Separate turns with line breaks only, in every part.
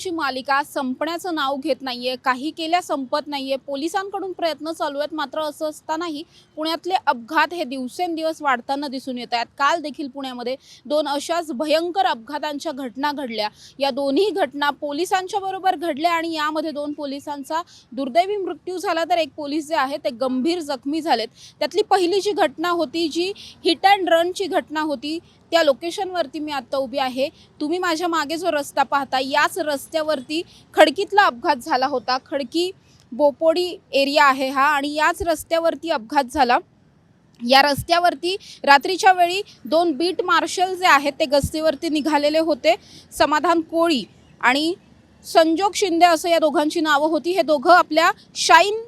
अपघातांची मालिका संपण्याचं नाव घेत नाहीये काही केल्या संपत नाहीये पोलिसांकडून प्रयत्न चालू आहेत. मात्र असं असतानाही पुण्यातले अपघात हे दिवसेंदिवस वाढताना दिसून येत आहेत. काल देखील पुण्यामध्ये दोन अशाच भयंकर अपघातांच्या घटना घडल्या. या दोन्ही घटना पोलिसांच्या बरोबर घडल्या आणि यामध्ये दोन पोलिसांचा दुर्दैवी मृत्यू झाला तर एक पोलीस जे आहे ते गंभीर जखमी झालेत. त्यातली पहिली जी घटना होती जी हिट अँड रनची घटना होती त्या लोकेशनवरती मी आत्ता उभी आहे. तुम्ही माझ्या मागे जो रस्ता पाहता याच रस्त्यावरती खडकीतला अपघात झाला होता. खडकी बोपोडी एरिया आहे हा आणि याच रस्त्यावरती अपघात झाला. या रस्त्यावरती रात्रीच्या वेळी दोन बीट मार्शल जे आहेत ते गस्तीवरती निघालेले होते. समाधान कोळी आणि संजोग शिंदे असं या दोघांची नावं होती. हे दोघं आपल्या शाईन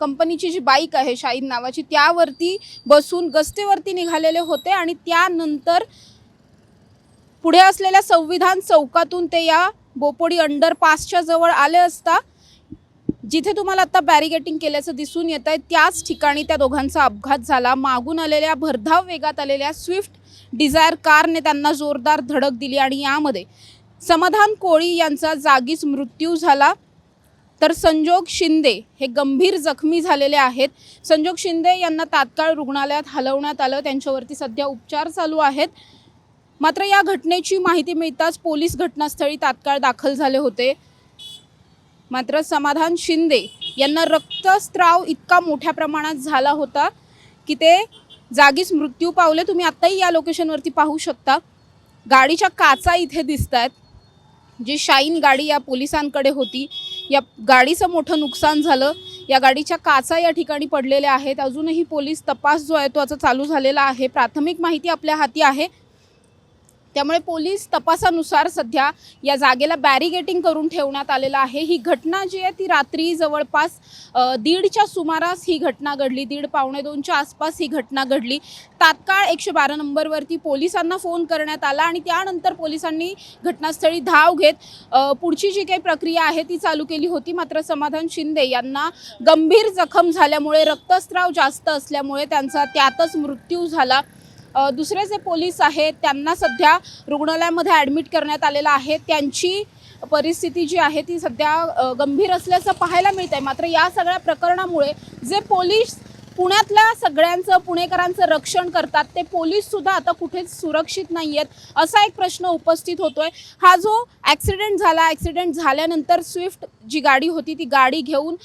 कंपनीची जी बाईक आहे शाहीद नावाची त्यावरती बसून गस्तीवरती निघालेले होते आणि त्यानंतर पुढे असलेल्या संविधान चौकातून ते या बोपोडी अंडरपासच्या जवळ आले असता जिथे तुम्हाला आता बॅरिगेटिंग केल्याचं दिसून येत आहे त्याच ठिकाणी त्या दोघांचा अपघात झाला. मागून आलेल्या भरधाव वेगात आलेल्या स्विफ्ट डिझायर कारने त्यांना जोरदार धडक दिली आणि यामध्ये समाधान कोळी यांचा जागीच मृत्यू झाला. तर संजोग शिंदे हे गंभीर जखमी झालेले आहेत. संजोग शिंदे यांना तात्काळ रुग्णालयात हलवण्यात आलं. त्यांच्यावरती सध्या उपचार चालू आहेत. मात्र या घटनेची माहिती मिळताच पोलीस घटनास्थळी तात्काळ दाखल झाले होते. मात्र समाधान शिंदे यांना रक्तस्त्राव इतका मोठ्या प्रमाणात झाला होता की ते जागीच मृत्यू पावले. तुम्ही आत्ताही या लोकेशनवरती पाहू शकता. गाडीच्या काचा इथे दिसत आहेत जी शाईन गाडी या पोलिसांकडे होती. या गाडीचं मोठं नुकसान झालं. या गाडीच्या काचा या ठिकाणी पडलेल्या आहेत. अजूनही पोलीस तपास जो आहे तो आता चालू झालेला आहे. प्राथमिक माहिती आपल्या हाती आहे. त्यामुळे पोलीस तपासानुसार सध्या या जागेला बॅरिगेटिंग करून ठेवण्यात आलेलं आहे. ही घटना जी आहे ती रात्री जवळपास दीडच्या सुमारास ही घटना घडली. दीड पावणे दोनच्या आसपास ही घटना घडली. तात्काळ एकशे बारा नंबरवरती पोलिसांना फोन करण्यात आला आणि त्यानंतर पोलिसांनी घटनास्थळी धाव घेत पुढची जी काही प्रक्रिया आहे ती चालू केली होती. मात्र समाधान शिंदे यांना गंभीर जखम झाल्यामुळे रक्तस्राव जास्त असल्यामुळे त्यांचा त्यातच मृत्यू झाला. दुसरे जे पोलीस आहेत त्यांना सध्या रुग्णालयामध्ये ॲडमिट करण्यात आलेलं आहे. त्यांची परिस्थिती जी आहे ती सध्या गंभीर असल्याचं पाहायला मिळत आहे मात्र या सगळ्या प्रकरणामुळे जे पोलीस पुण्यातल्या सगळ्यांचं पुणेकरांचं रक्षण करतात ते पोलीस सुद्धा आता कुठेच सुरक्षित नाही आहेत असा एक प्रश्न उपस्थित होतोय. हा जो ॲक्सिडेंट झाला ॲक्सिडेंट झाल्यानंतर स्विफ्ट जी गाडी होती ती गाडी घेऊन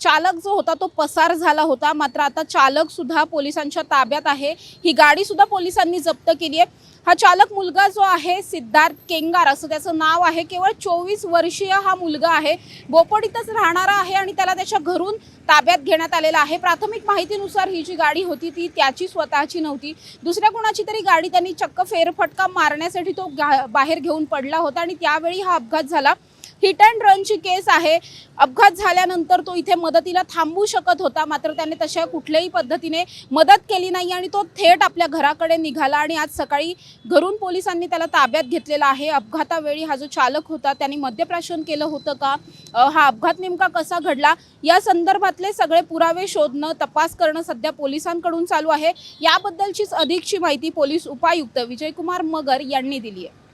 चालक जो होता तो पसार झाला होता. मात्र आता चालक सुद्धा पोलिसांच्या ताब्यात आहे. ही गाडी सुद्धा पोलिसांनी जप्त केली आहे. हा चालक मुलगा जो आहे सिद्धार्थ केंगार असं त्याचं नाव आहे. केवळ चोवीस वर्षीय हा मुलगा आहे. बोपडीतच राहणारा आहे आणि त्याला त्याच्या घरून ताब्यात घेण्यात आलेला आहे. प्राथमिक माहिती माहितीनुसार ही जी गाडी होती ती त्याची स्वतःची नव्हती. दुसऱ्या कोणाची तरी गाडी त्यांनी चक्क फेरफटका मारण्यासाठी तो बाहेर घेऊन पडला होता आणि त्यावेळी हा अपघात झाला. हिट अँड रनची केस आहे. अपघात झाल्यानंतर तो इथे मदतीला थांबू शकत होता मात्र त्याने तशा कुठल्याही पद्धतीने मदत केली नाही आणि तो थेट आपल्या घराकडे निघाला आणि आज सकाळी घरून पोलिसांनी त्याला ताब्यात घेतलेला आहे. अपघातावेळी हा जो चालक होता त्यांनी मद्यप्राशन केलं होतं का? हा अपघात नेमका कसा घडला? या संदर्भातले सगळे पुरावे शोधणं तपास करणं सध्या पोलिसांकडून चालू आहे. याबद्दलचीच अधिकची माहिती पोलीस उपायुक्त विजयकुमार मगर यांनी दिली आहे.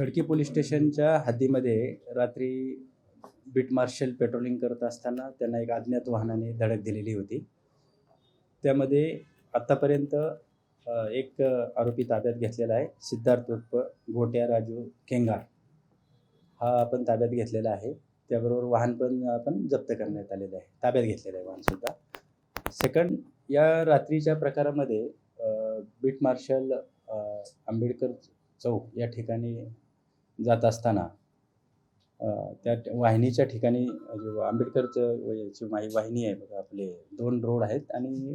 खडकी पोलीस स्टेशनच्या हद्दीमध्ये रात्री बीट मार्शल पेट्रोलिंग करत असताना त्यांना एक अज्ञात वाहनाने धडक दिलेली होती. त्यामध्ये आत्तापर्यंत एक आरोपी ताब्यात घेतलेला आहे सिद्धार्थ उर्फ गोट्या राजू केंगार. हा आपण ताब्यात घेतलेला आहे. त्याबरोबर वाहन पण आपण जप्त करण्यात आलेलं आहे. ताब्यात घेतलेलं आहे वाहनसुद्धा सेकंड या रात्रीच्या प्रकारामध्ये बीट मार्शल आंबेडकर चौक या ठिकाणी जात असताना त्या वाहिनीच्या ठिकाणी आंबेडकरचं व वाहिनी आहे बघा आपले दोन रोड आहेत आणि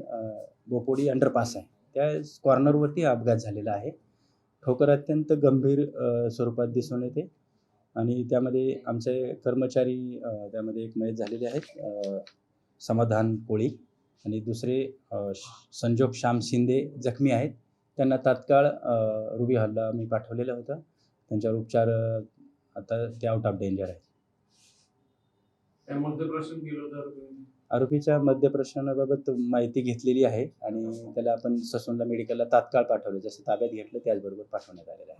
बोपोडी अंडरपास आहे. त्या कॉर्नरवरती अपघात झालेला आहे. ठोकर अत्यंत गंभीर स्वरूपात दिसून येते आणि त्यामध्ये आमचे कर्मचारी त्यामध्ये एक मयत झालेले आहेत समाधान कोळी आणि दुसरे श- संजोग श्याम शिंदे जखमी आहेत. त्यांना तात्काळ रुबी हल्ला मी पाठवलेला होता. त्यांच्यावर उपचार आता ते आउट ऑफ डेंजर
मध्यप्रश्न केलं होतं तुम्ही
आरोपीच्या मद्यप्रश्नाबाबत माहिती घेतलेली आहे आणि त्याला आपण ससूनला मेडिकलला तात्काळ पाठवलं. जसं ताब्यात घेतलं त्याचबरोबर पाठवण्यात आलेलं आहे.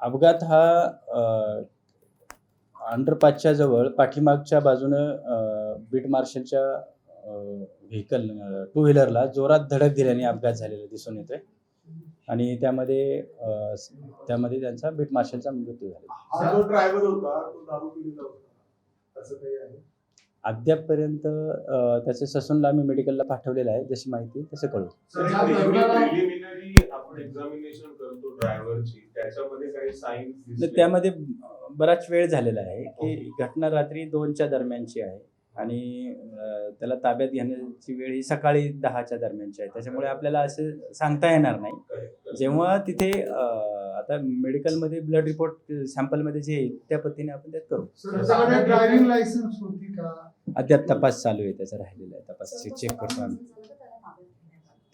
अपघात
हा अंडरपासच्या जवळ पाठीमागच्या बाजूनं बीट मार्शलच्या व्हेकल टू व्हीलरला जोरात धडक दिल्याने अपघात झालेला दिसून येतोय. आणि त्यामध्ये त्यामध्ये त्यांचा बीट मार्शलचा मृत्यू झाला.
हा जो ड्रायव्हर होता तो दारू पिलेला होता. असं काही आहे?
अद्यापपर्यंत त्याचं ससूनला आम्ही मेडिकलला पाठवलेलं आहे. जशी माहिती तसं कळू
तर ज्या तरुणाला-
प्रिलिमिनरी आपण एक्झामिनेशन करतो ड्रायव्हरची त्याच्यामध्ये काही साईन्स
तर त्यामध्ये बराच वेळ झालेला आहे की घटना रात्री दोनच्या दरम्यानची आहे. आणि त्याला ताब्यात घेण्याची वेळ ही सकाळी दहाच्या दरम्यानची आहे. त्याच्यामुळे आपल्याला असं सांगता येणार नाही. जेव्हा तिथे आता मेडिकलमध्ये ब्लड रिपोर्ट सॅम्पलमध्ये जे येईल त्या पद्धतीने आपण त्यात करू.
ड्रायव्हिंग लायसन्स होती का?
अद्याप तपास चालू आहे त्याचा राहिलेला आहे. तपास चेक करतो आम्ही.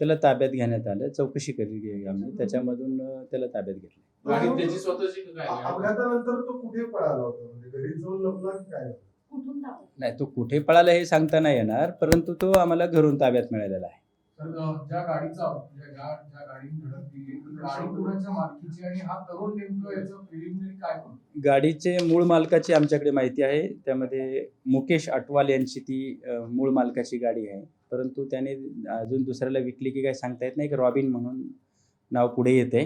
त्याला ताब्यात घेण्यात आलं. चौकशी केली आम्ही. त्याच्यामधून त्याला ताब्यात घेतलं.
त्याची स्वतःची
अपघातानंतर तो कुठे पळाला होता? म्हणजे घरी जाऊन लपला काय?
नाही तो कुठे पळाला हे सांगता नाही येणार परंतु तो आम्हाला घरून ताब्यात मिळालेला आहे.
गाडीचा ज्या ज्या ज्या गाडीने धडक दिली ती गाडी कोणाच्या मालकीची आणि हा तरुण नेमकं याचं प्रिलिमिनरी काय करतो
गाडीचे मूळ मालकाची आमच्याकडे माहिती आहे. त्यामध्ये मुकेश अटवाल यांची ती मूळ मालकाची गाडी आहे. परंतु त्याने अजून दुसऱ्याला विकली की काय सांगता येत नाही की रॉबिन म्हणून नाव पुढे येते.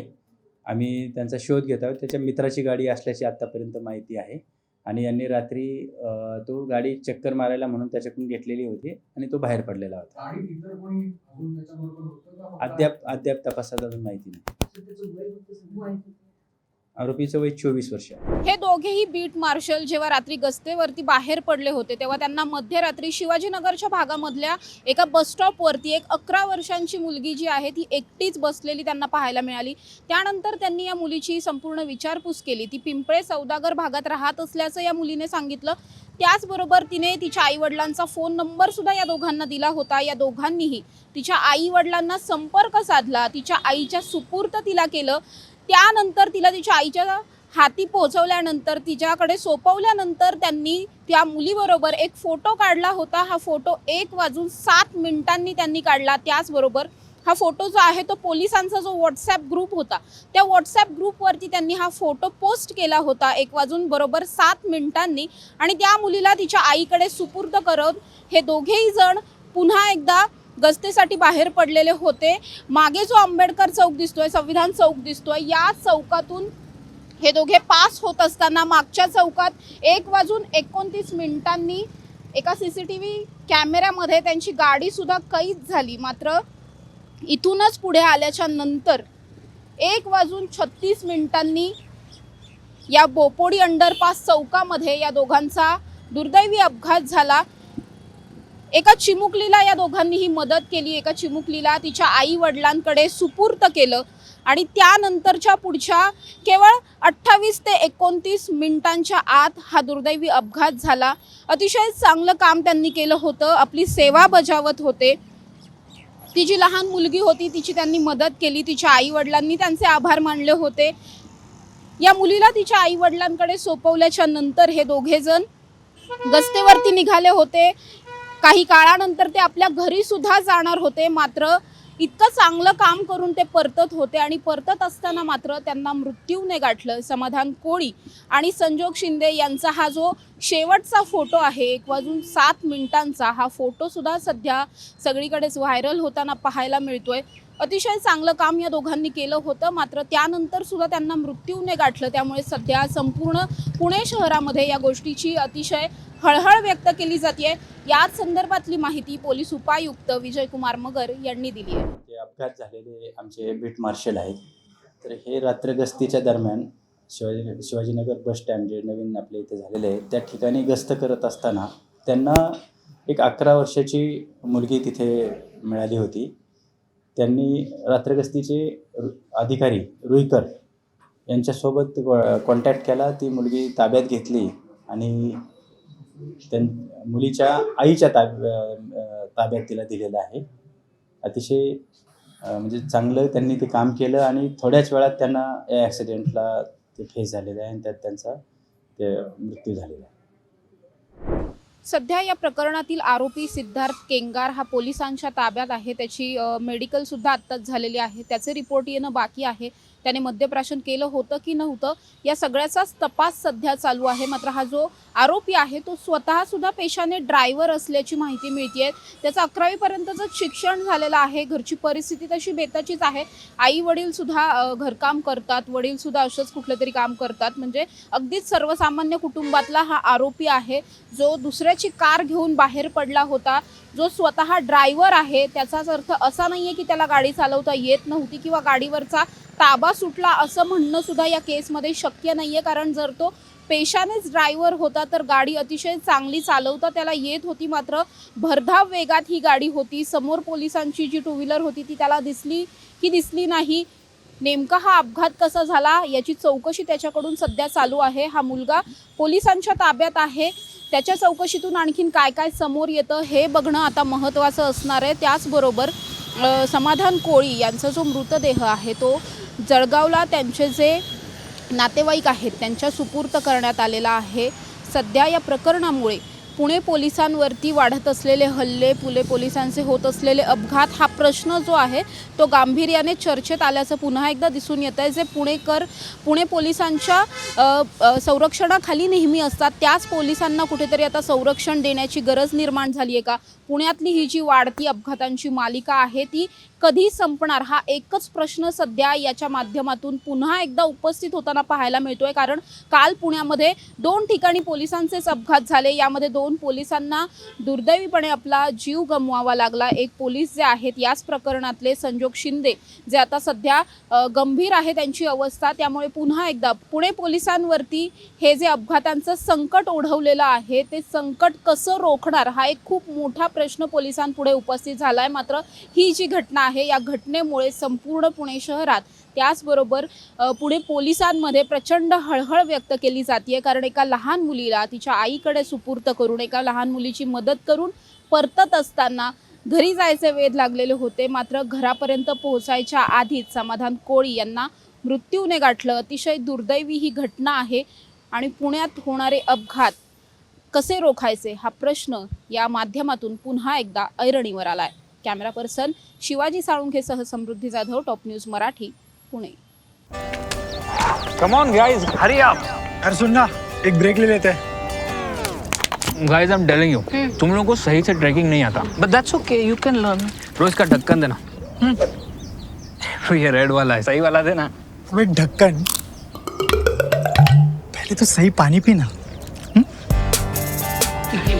आम्ही त्यांचा शोध घेत आहोत. त्याच्या मित्राची गाडी असल्याची आत्तापर्यंत माहिती आहे. आणि यांनी रात्री अ, तो गाडी चक्कर मारायला म्हणून त्याच्याकडून घेतलेली होती आणि तो बाहेर पडलेला होता.
गाडीत इतर कोणी अजून त्याच्याबरोबर होतं का? फक्त-
अद्याप अद्याप तपासात अजून माहिती नाही. आरोपीचं वय चोवीस वर्ष
हे दोघेही बीट मार्शल जेव्हा रात्री गस्तेवरती बाहेर पडले होते तेव्हा त्यांना मध्यरात्री शिवाजीनगरच्या भागामधल्या एका बस स्टॉपवरती एक अकरा वर्षांची मुलगी जी आहे ती एकटीच बसलेली त्यांना पाहायला मिळाली. त्यानंतर त्यांनी या मुलीची संपूर्ण विचारपूस केली. ती पिंपळे सौदागर भागात राहत असल्याचं या मुलीने सांगितलं. त्याचबरोबर तिने तिच्या आईवडिलांचा फोन नंबर सुद्धा या दोघांना दिला होता. या दोघांनीही तिच्या आईवडिलांना संपर्क साधला. तिच्या आईच्या सुपूर्त तिला केलं. त्यानंतर तिला तिच्या आईच्या हाती पोहोचवल्यानंतर तिच्याकडे सोपवल्यानंतर त्यांनी त्या मुलीबरोबर एक फोटो काढला होता. हा फोटो एक वाजून सात मिनिटांनी त्यांनी काढला. त्याचबरोबर हा फोटो जो आहे तो पोलिसांचा जो व्हॉट्सॲप ग्रुप होता त्या व्हॉट्सॲप ग्रुपवरती त्यांनी हा फोटो पोस्ट केला होता एक वाजून बरोबर सात मिनिटांनी. आणि त्या मुलीला तिच्या आईकडे सुपूर्द करत हे दोघेही जण पुन्हा एकदा गस्तीसाठी बाहेर पडलेले होते. मागे जो आंबेडकर चौक दिसतोय संविधान चौक दिसतोय या चौकातून हे दोघे पास होत असताना मागच्या चौकात एक वाजून एकोणतीस मिनिटांनी एका सी सी टी व्ही कॅमेऱ्यामध्ये त्यांची गाडीसुद्धा कैद झाली. मात्र इथूनच पुढे आल्याच्यानंतर एक वाजून छत्तीस मिनिटांनी या बोपोडी अंडरपास चौकामध्ये या दोघांचा दुर्दैवी अपघात झाला. एका चिमुकलीला या दोघांनीही मदत केली. एका चिमुकलीला तिच्या आई वडिलांकडे सुपूर्त केलं आणि त्यानंतरच्या पुढच्या केवळ अठ्ठावीस ते एकोणतीस मिनिटांच्या आत हा दुर्दैवी अपघात झाला. अतिशय चांगलं काम त्यांनी केलं होतं. आपली सेवा बजावत होते. ती जी लहान मुलगी होती तिची त्यांनी मदत केली. तिच्या आई वडिलांनी त्यांचे आभार मानले होते. या मुलीला तिच्या आई वडिलांकडे सोपवल्याच्या नंतर हे दोघेजण गस्तेवरती निघाले होते. काही काळानंतर ते आपल्या घरी सुद्धा जाणार होते. मात्र इतकं चांगलं काम करून ते परतत होते आणि परतत असताना मात्र त्यांना मृत्यूने गाठलं. समाधान कोळी आणि संजोग शिंदे यांचा हा जो शेवटचा फोटो आहे एक वाजून सात मिनिटांचा हा फोटोसुद्धा सध्या सगळीकडेच व्हायरल होताना पाहायला मिळतोय. अतिशय चांगलं काम या दोघांनी केलं होतं. मात्र त्यानंतर सुद्धा त्यांना मृत्यूने गाठलं. त्यामुळे सध्या संपूर्ण पुणे शहरामध्ये या गोष्टीची अतिशय हळहळ व्यक्त केली जाते याच संदर्भातली माहिती पोलीस उपायुक्त विजयकुमार मगर यांनी दिली आहे.
जे अपघात झालेले आमचे बीट मार्शल आहेत तर हे रात्र गस्तीच्या दरम्यान शिवाजी शिवाजीनगर बस स्टँड जे नवीन आपल्या इथे झालेले आहे त्या ठिकाणी गस्त करत असताना त्यांना एक अकरा वर्षाची मुलगी तिथे मिळाली होती. त्यांनी रात्रगस्तीचे रु- अधिकारी रुईकर यांच्यासोबत कॉन्टॅक्ट केला. ती मुलगी ताब्यात घेतली आणि त्यां मुलीच्या आईच्या ताब ताब्यात तिला दिलेलं आहे. अतिशय म्हणजे चांगलं त्यांनी ते काम केलं आणि थोड्याच वेळात त्यांना या ॲक्सिडेंटला ते फेस झालेलं आहे आणि त्यात त्यांचा ते मृत्यू झालेला आहे.
सध्या या प्रकरणातील आरोपी सिद्धार्थ केंगार हा पोलिसांच्या ताब्यात आहे. त्याची मेडिकल सुद्धा आत्ताच झालेली आहे. त्याचे रिपोर्ट येणं बाकी आहे. त्याने मद्यप्राशन केलं होतं की नव्हतं? या सगळ्याचाच तपास सध्या चालू आहे. मात्र हा जो आरोपी आहे तो स्वतः सुद्धा पेशाने ड्रायव्हर असल्याची माहिती मिळते त्याचं अकरावीपर्यंतचं शिक्षण झालेलं आहे घरची परिस्थिती तशी बेताचीच आहे. आई वडील सुद्धा घरकाम करतात वडील सुद्धा असंच कुठलं तरी काम करतात. म्हणजे अगदीच सर्वसामान्य कुटुंबातला हा आरोपी आहे जो दुसऱ्याची कार घेऊन बाहेर पडला होता. जो स्वतः ड्रायव्हर आहे त्याचाच अर्थ असा नाही आहे की त्याला गाडी चालवता येत नव्हती किंवा गाडीवरचा ताबा सुटला असं म्हणणं सुद्धा या केसमध्ये शक्य नाही आहे कारण जर तो पेशानेच ड्रायव्हर होता तर गाडी अतिशय चांगली चालवता त्याला येत होती मात्र भरधाव वेगात ही गाडी होती. समोर पोलिसांची जी टू व्हीलर होती ती त्याला दिसली की दिसली नाही. नेमका हा अपघात कसा झाला याची चौकशी त्याच्याकडून सध्या चालू आहे. हा मुलगा पोलिसांच्या ताब्यात आहे. त्याच्या चौकशीतून आणखीन काय काय समोर येतं हे बघणं आता महत्त्वाचं असणार आहे. त्याचबरोबर समाधान कोळी यांचा जो मृतदेह आहे तो जळगावला त्यांचे जे नातेवाईक आहेत त्यांच्या सुपूर्त करण्यात आलेला आहे. सध्या या प्रकरणामुळे पुणे पोलिसांवरती वाढत असलेले हल्ले पुणे पोलिसांचे होत असलेले अपघात हा प्रश्न जो आहे तो गांभीर्याने चर्चेत आल्याचं पुन्हा एकदा दिसून येत आहे जे पुणेकर पुणे पोलिसांच्या संरक्षणाखाली नेहमी असतात त्याच पोलिसांना कुठेतरी आता संरक्षण देण्याची गरज निर्माण झाली आहे का? पुण्यातली ही जी वाढती अपघातांची मालिका आहे ती कधी संपणार? हा एकच प्रश्न सध्या याच्या माध्यमातून पुन्हा एकदा उपस्थित होताना पाहायला मिळतोय. कारण काल पुण्यामध्ये दोन ठिकाणी पोलिसांचेच अपघात झाले. यामध्ये दोन पोलिसांना दुर्दैवीपणे आपला जीव गमवावा लागला. एक पोलीस जे आहेत याच प्रकरणातले संजोग शिंदे जे आता सध्या गंभीर आहे त्यांची अवस्था. त्यामुळे पुन्हा एकदा पुणे पोलिसांवरती हे जे अपघातांचं संकट ओढवलेलं आहे ते संकट कसं रोखणार? हा एक खूप मोठा प्रश्न पोलिसांपुढे उपस्थित झाला आहे मात्र ही जी घटना आहे या घटनेमुळे संपूर्ण पुणे शहरात त्याचबरोबर पुणे पोलिसांमध्ये प्रचंड हळहळ व्यक्त केली जाते कारण एका लहान मुलीला तिच्या आईकडे सुपूर्त करून एका लहान मुलीची मदत करून परतत असताना घरी जायचे वेध लागलेले होते. मात्र घरापर्यंत पोहोचायच्या आधीच समाधान कोळी यांना मृत्यूने गाठलं. अतिशय दुर्दैवी ही घटना आहे आणि पुण्यात होणारे अपघात कसे रोखायचे हा प्रश्न या माध्यमातून पुन्हा एकदा ऐरणीवर आलाय. कॅमेरा पर्सन Shivaji साळुंखेसह Samruddhi Jadhav top news Marathi Pune.
Come on guys hurry up
यार सुन ना एक ब्रेक ले लेते. हैं
guys I am telling you तुम लोगों को सही से ट्रैकिंग नहीं आता. But that's okay you can learn रोज का ढक्कन देना. तो ये रेड वाला है सही वाला देना.
अबे ढक्कन पहले तो सही पानी पीना.